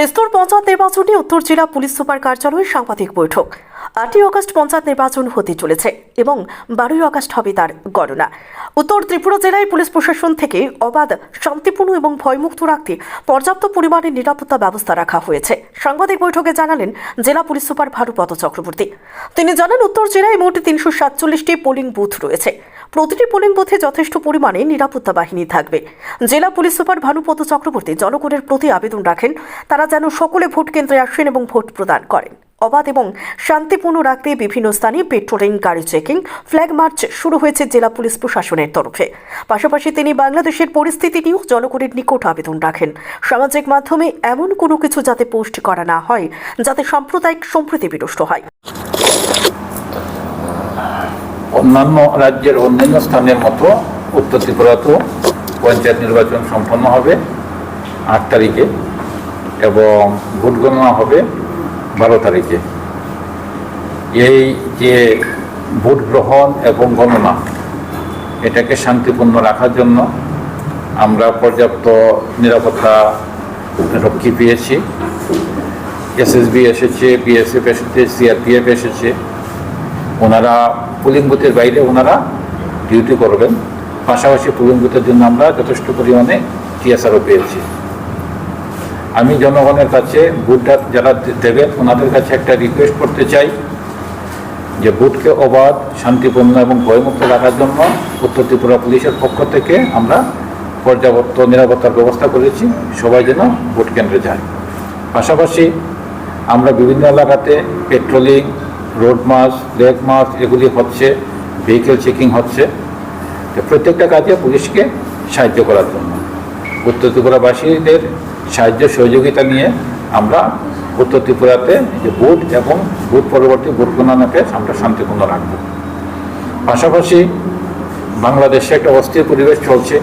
ত্রিস্তর পঞ্চায়েত নির্বাচনে উত্তর জেলা পুলিশ সুপার কার্যালয়ে সাংবাদিক বৈঠক। আটই অগস্ট পঞ্চায়েত নির্বাচন হতে চলেছে এবং বারোই অগস্ট হবে তার গণনা। উত্তর ত্রিপুরা জেলায় পুলিশ প্রশাসন থেকে অবাধ, শান্তিপূর্ণ এবং ভয়মুক্ত রাখতে পর্যাপ্ত পরিমাণে নিরাপত্তা ব্যবস্থা রাখা হয়েছে। সাংবাদিক বৈঠকে জানালেন জেলা পুলিশ সুপার ভারুপত চক্রবর্তী। তিনি জানান, উত্তর জেলায় মোট তিনশো সাতচল্লিশটি পোলিং বুথ রয়েছে। প্রতিটি পোলিং বুথে যথেষ্ট পরিমাণে নিরাপত্তা বাহিনী থাকবে। জেলা পুলিশ সুপার ভানুপত চক্রবর্তী জনগণের প্রতি আবেদন রাখেন। তারা যেন সকলে ভোট কেন্দ্রে আসেন এবং ভোট প্রদান করেন। অবাধ এবং শান্তিপূর্ণ রাখতে বিভিন্ন স্থানে পেট্রোলিং, গাড়ি চেকিং, ফ্ল্যাগ মার্চ শুরু হয়েছে জেলা পুলিশ প্রশাসনের তরফে। পাশাপাশি তিনি বাংলাদেশের পরিস্থিতি নিয়েও জনগণের নিকট আবেদন রাখেন। সামাজিক মাধ্যমে এমন কোনো কিছু যাতে পোস্ট করা না হয়, যাতে সাম্প্রদায়িক সম্প্রীতি বিনষ্ট হয়। অন্যান্য রাজ্যের অন্যান্য স্থানের মতো উত্তর ত্রিপুরাতেও পঞ্চায়েত নির্বাচন সম্পন্ন হবে আট তারিখে এবং ভোট গণনা হবে বারো তারিখে। এই যে ভোট গ্রহণ এবং গণনা, এটাকে শান্তিপূর্ণ রাখার জন্য আমরা পর্যাপ্ত নিরাপত্তা রক্ষী পেয়েছি। এসএসবি এসেছে, বিএসএফ এসেছে, সিআরপিএফ এসেছে। ওনারা পুলিং বুথের বাইরে ওনারা ডিউটি করবেন। পাশাপাশি পুলিং বুথের জন্য আমরা যথেষ্ট পরিমাণে টিএসআরও পেয়েছি। আমি জনগণের কাছে ভোটটা যারা দেবেন, ওনাদের কাছে একটা রিকোয়েস্ট করতে চাই যে ভোটকে অবাধ, শান্তিপূর্ণ এবং ভয়মুক্ত রাখার জন্য উত্তর ত্রিপুরা পুলিশের পক্ষ থেকে আমরা পর্যাপ্ত নিরাপত্তার ব্যবস্থা করেছি। সবাই যেন ভোট কেন্দ্রে যায়। পাশাপাশি আমরা বিভিন্ন এলাকাতে patrolling road march lake march এগুলি হচ্ছে ভেহিকেল চেকিং হচ্ছে। প্রত্যেকটা কাজে পুলিশকে সাহায্য করার জন্য। উত্তর ত্রিপুরাবাসীদের সাহায্য সহযোগিতা নিয়ে আমরা উত্তর ত্রিপুরাতে যে ভোট এবং ভোট পরবর্তী ভোট গণনাকে আমরা শান্তিপূর্ণ রাখব। পাশাপাশি বাংলাদেশে একটা অস্থির পরিবেশ চলছে।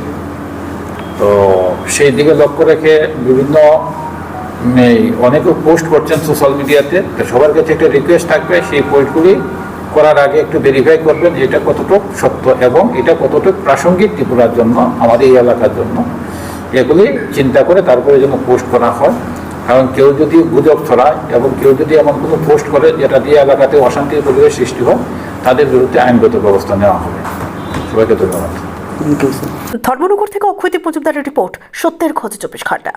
তো সেই দিকে লক্ষ্য রেখে বিভিন্ন অনেকে পোস্ট করছেন সোশ্যাল মিডিয়াতে, তো সবার কাছে একটা রিকোয়েস্ট থাকবে, সেই পোস্টগুলি করার আগে একটু ভেরিফাই করবেন যে এটা কতটুকু সত্য এবং এটা কতটুকু প্রাসঙ্গিক ত্রিপুরার জন্য, আমাদের এই এলাকার জন্য। এগুলি চিন্তা করে তারপরে যেন পোস্ট করা হয়। কারণ কেউ যদি গুজব ছড়ায় এবং কেউ যদি এমন কোনো পোস্ট করে যেটা দিয়ে এলাকাতে অশান্তির পরিবেশ সৃষ্টি হয় তাদের বিরুদ্ধে আইনগত ব্যবস্থা নেওয়া হবে। সবাইকে ধন্যবাদ। ধর্মনগর থেকে অক্ষয়দীপ মজুমদারের রিপোর্ট সত্যের খোঁজ চব্বিশ ঘণ্টা।